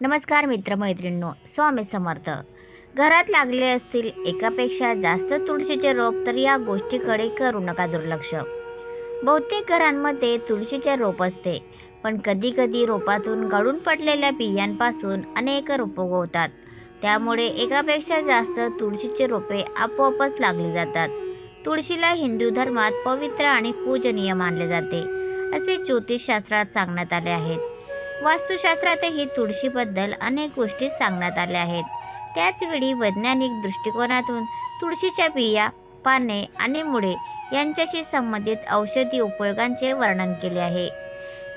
नमस्कार मित्रमैत्रिणींनो स्वामी समर्थ. घरात लागले असतील एकापेक्षा जास्त तुळशीचे रोप तर या गोष्टीकडे करू नका दुर्लक्ष. बहुतेक घरांमध्ये तुळशीचे रोप असते पण कधीकधी रोपातून गळून पडलेल्या बियांपासून अनेक रोप उगवतात. त्यामुळे एकापेक्षा जास्त तुळशीचे रोपे आपोआपच लागली जातात. तुळशीला हिंदू धर्मात पवित्र आणि पूजनीय मानले जाते असे ज्योतिषशास्त्रात सांगण्यात आले आहेत. वास्तुशास्त्रातही तुळशीबद्दल अनेक गोष्टी सांगण्यात आल्या आहेत. त्याचवेळी वैज्ञानिक दृष्टिकोनातून तुळशीच्या बिया पाने आणि मुळे यांच्याशी संबंधित औषधी उपयोगांचे वर्णन केले आहे.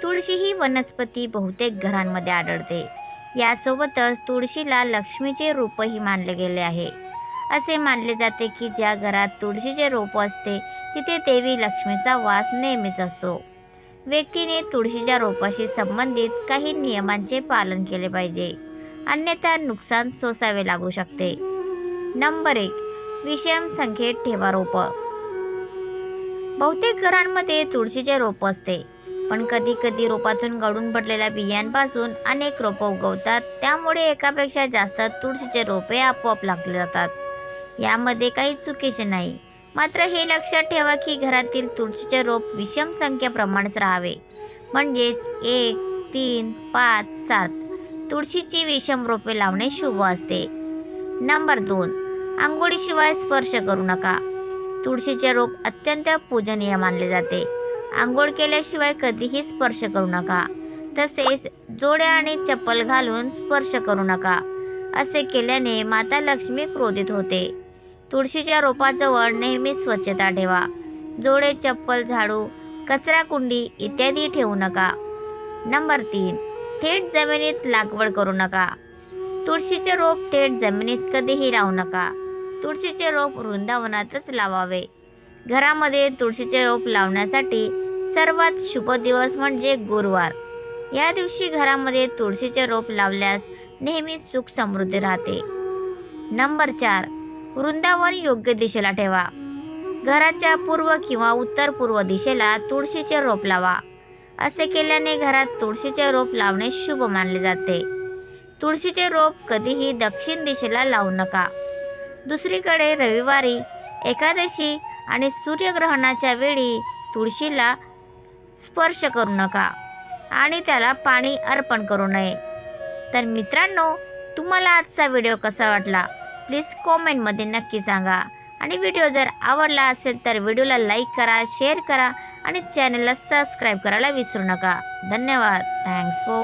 तुळशी ही वनस्पती बहुतेक घरांमध्ये आढळते. यासोबतच तुळशीला लक्ष्मीचे रूपही मानले गेले आहे. असे मानले जाते की ज्या घरात तुळशीचे रोप असते तिथे देवी लक्ष्मीचा वास नेहमीच असतो. व्यक्तीने तुळशीच्या रोपाशी संबंधित काही नियमांचे पालन केले पाहिजे. अन्यथा नुकसान सोसावे लागू शकते. नंबर एक विषम संख्येत ठेवा रोप. बहुतेक घरांमध्ये तुळशीचे रोप असते पण कधी कधी रोपातून गळून पडलेल्या बियांपासून अनेक रोपं उगवतात त्यामुळे एकापेक्षा जास्त तुळशीचे रोपे आपोआप लागले जातात. यामध्ये काही चुकीचे नाही. मात्र हे लक्षात ठेवा की घरातील तुळशीचे रोप विषम संख्येप्रमाणेच राहावे. म्हणजेच एक तीन पाच सात. तुळशीची विषम रोपे लावणे शुभ असते. नंबर दोन. आंघोळीशिवाय स्पर्श करू नका. तुळशीचे रोप अत्यंत पूजनीय मानले जाते. आंघोळ केल्याशिवाय कधीही स्पर्श करू नका. तसेच जोड्या आणि चप्पल घालून स्पर्श करू नका. असे केल्याने माता लक्ष्मी क्रोधित होते. तुळशीच्या रोपाजवळ नेहमी स्वच्छता ठेवा. जोडे चप्पल झाडू कचरा कुंडी इत्यादी ठेवू नका. नंबर तीन थेट जमिनीत लागवड करू नका. तुळशीचे रोप थेट जमिनीत कधीही लावू नका. तुळशीचे रोप वृंदावनातच लावावे. घरामध्ये तुळशीचे रोप लावण्यासाठी सर्वात शुभ दिवस म्हणजे गुरुवार. या दिवशी घरामध्ये तुळशीचे रोप लावल्यास नेहमी सुख समृद्धी राहते. नंबर चार वृंदावन योग्य दिशेला ठेवा. घराच्या पूर्व किंवा उत्तर पूर्व दिशेला तुळशीचे रोप लावा. असे केल्याने घरात तुळशीचे रोप लावणे शुभ मानले जाते. तुळशीचे रोप कधीही दक्षिण दिशेला लावू नका. दुसरीकडे रविवारी एकादशी आणि सूर्यग्रहणाच्या वेळी तुळशीला स्पर्श करू नका आणि त्याला पाणी अर्पण करू नये. तर मित्रांनो तुम्हाला आजचा व्हिडिओ कसा वाटला? प्लीज कॉमेंटमध्ये नक्की सांगा. आणि व्हिडिओ जर आवडला असेल तर व्हिडिओला लाईक करा शेअर करा आणि चॅनलला सबस्क्राईब करायला विसरू नका. धन्यवाद. Thanks for